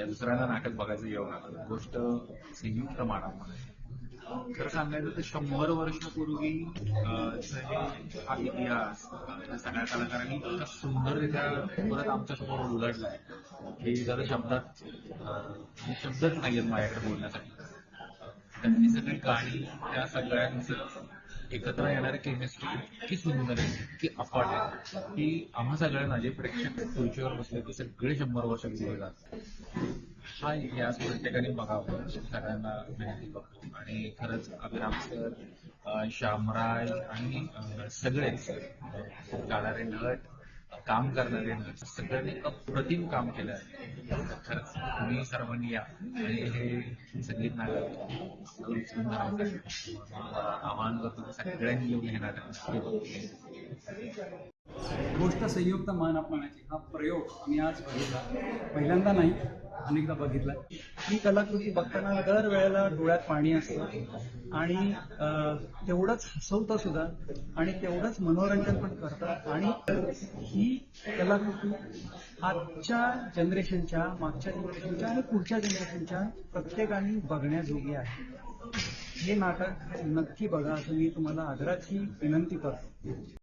या दुसऱ्यांदा नाटक बघायचं येऊ आला गोष्ट संयुक्त मानवमध्ये खरं सांगायचं तर शंभर वर्षापूर्वी हा इतिहास सगळ्या कलाकारांनी इतका सुंदररित्या परत आमच्यासमोर उलटलाय हे जरा शब्दात शब्दच नाहीयेत माझ्याकडे बोलण्यासाठी. त्यांनी सगळी गाणी त्या सगळ्यांचं एकत्र येणारी केमिस्ट्री इतकी सुंदर आहे की अफाट आहे की आम्हा सगळ्यांना जे प्रेक्षक खुर्चीवर बसले ते सगळे शंभर वर्ष पुढे जातात. हा इतिहास प्रत्येकाने बघावा सगळ्यांना विनंती करतो आणि खरंच अभिराम सर श्यामराज आणि सगळे सगळेच गाणारे नट काम करणारे नट सगळ्यांनी अप्रतिम काम केलं आहे. खरंच. तुम्ही सर्वांनी या आणि हे संगीत नाटक सुंदर करतो सगळ्यांनी येऊन हे नाटक गोष्ट संयुक्त मान अपमानाची हा प्रयोग आम्ही आज बघितला. पहिल्यांदा नाही अनेकदा बघितला. ही कलाकृती बघताना दर वेळेला डोळ्यात पाणी असतं. आणि तेवढंच हसवतं सुद्धा. आणि तेवढंच मनोरंजन पण करतं आणि ही कलाकृती आजच्या जनरेशनच्या मागच्या जनरेशनच्या आणि पुढच्या जनरेशनच्या प्रत्येकाने बघण्याजोगी आहे. हे नाटक नक्की बघा. असं मी तुम्हाला आदराची विनंती करतो.